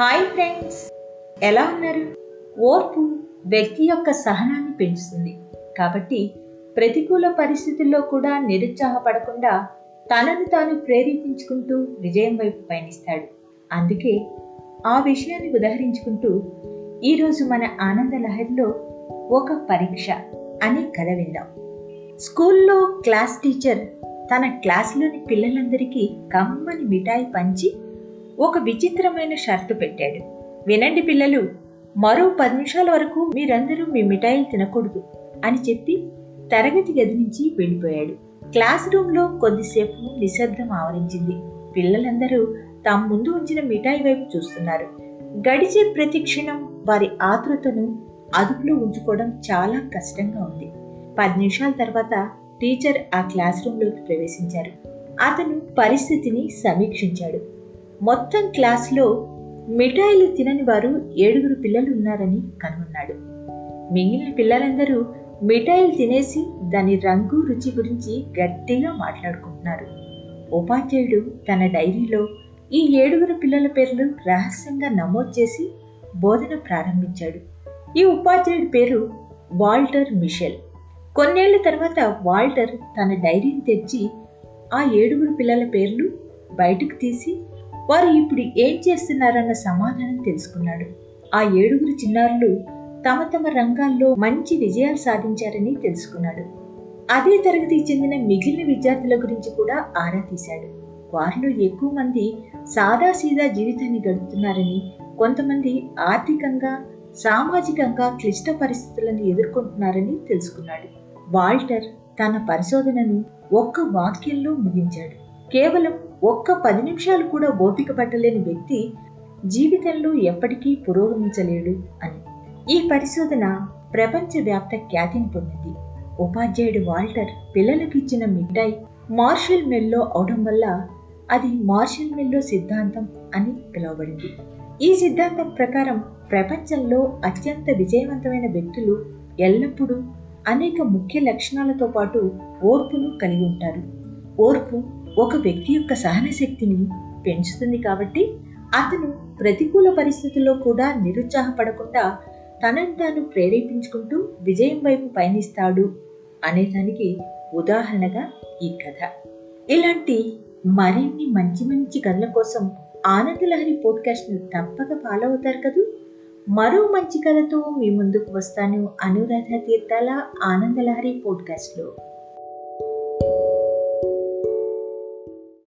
Hi friends. ఎలా ఉన్నారు? ఓర్పు వ్యక్తి యొక్క సహనాన్ని పెంచుతుంది. కాబట్టి ప్రతికూల పరిస్థితుల్లో కూడా నిరుత్సాహపడకుండా తనను తాను ప్రేరేపించుకుంటూ విజయం వైపు పయనిస్తాడు. అందుకే ఆ విషయాన్ని ఉదహరించుకుంటూ ఈరోజు మన ఆనంద లహరిలో ఒక పరీక్ష అనే కథ విందాం. స్కూల్లో క్లాస్ టీచర్ తన క్లాసులోని పిల్లలందరికీ కమ్మని మిఠాయి పంచి ఒక విచిత్రమైన షరతు పెట్టాడు. వినండి పిల్లలు మరో పది నిమిషాల వరకు మీరందరూ మీ మిఠాయిలు తినకూడదు అని చెప్పి తరగతి గది నుంచి వెళ్ళిపోయాడు. క్లాస్ రూమ్లో కొద్దిసేపు నిశ్శబ్దం ఆవరించింది. పిల్లలందరూ తమ ముందు ఉంచిన మిఠాయి వైపు చూస్తున్నారు. గడిచే ప్రతి క్షణం వారి ఆతృతను అదుపులో ఉంచుకోవడం చాలా కష్టంగా ఉంది. పది నిమిషాల తర్వాత టీచర్ ఆ క్లాస్ రూమ్లోకి ప్రవేశించారు. అతను పరిస్థితిని సమీక్షించాడు. మొత్తం క్లాస్లో మిఠాయిలు తినని వారు ఏడుగురు పిల్లలు ఉన్నారని కనుగొన్నాడు. మిగిలిన పిల్లలందరూ మిఠాయిలు తినేసి దాని రంగు రుచి గురించి గట్టిగా మాట్లాడుకుంటున్నారు. ఉపాధ్యాయుడు తన డైరీలో ఈ ఏడుగురు పిల్లల పేర్లు రహస్యంగా నమోదు చేసి బోధన ప్రారంభించాడు. ఈ ఉపాధ్యాయుడి పేరు వాల్టర్ మిషెల్. కొన్నేళ్ళ తర్వాత వాల్టర్ తన డైరీని తెచ్చి ఆ ఏడుగురు పిల్లల పేర్లు బయటకు తీసి వారు ఇప్పుడు ఏం చేస్తున్నారన్న సమాధానం తెలుసుకున్నాడు. ఆ ఏడుగురు చిన్నారులు తమ తమ రంగాల్లో మంచి విజయాలు సాధించారని తెలుసుకున్నాడు. అదే తరగతికి చెందిన మిగిలిన విద్యార్థుల గురించి కూడా ఆరా తీశాడు. వారిలో ఎక్కువ మంది సాదాసీదా జీవితాన్ని గడుపుతున్నారని కొంతమంది ఆర్థికంగా సామాజికంగా క్లిష్ట పరిస్థితులను ఎదుర్కొంటున్నారని తెలుసుకున్నాడు. వాల్టర్ తన పరిశోధనను ఒక్క వాక్యంలో ముగించాడు. కేవలం ఒక్క పది నిమిషాలు కూడా ఓపిక పట్టలేని వ్యక్తి జీవితంలో ఎప్పటికీ పురోగమించలేడు అని. ఈ పరిశోధన ప్రపంచవ్యాప్త ఖ్యాతిని పొందింది. ఉపాధ్యాయుడు వాల్టర్ పిల్లలకు ఇచ్చిన మిఠాయి మార్షల్ మెల్లో అవడం వల్ల అది మార్షల్ మెల్లో సిద్ధాంతం అని పిలువబడింది. ఈ సిద్ధాంతం ప్రకారం ప్రపంచంలో అత్యంత విజయవంతమైన వ్యక్తులు ఎల్లప్పుడూ అనేక ముఖ్య లక్షణాలతో పాటు ఓర్పును కలిగి ఉంటారు. ఓర్పు ఒక వ్యక్తి యొక్క సహన శక్తిని పెంచుతుంది కాబట్టి అతను ప్రతికూల పరిస్థితుల్లో కూడా నిరుత్సాహపడకుండా తనను తాను ప్రేరేపించుకుంటూ విజయం వైపు పయనిస్తాడు అనేదానికి ఉదాహరణగా ఈ కథ. ఇలాంటి మరిన్ని మంచి మంచి కథల కోసం ఆనందలహరి పోడ్కాస్ట్ను తప్పక ఫాలో అవుతారు కదూ? మరో మంచి కథతో మీ ముందుకు వస్తాను అనురాధ తీర్థాల ఆనందలహరి పోడ్కాస్ట్లో.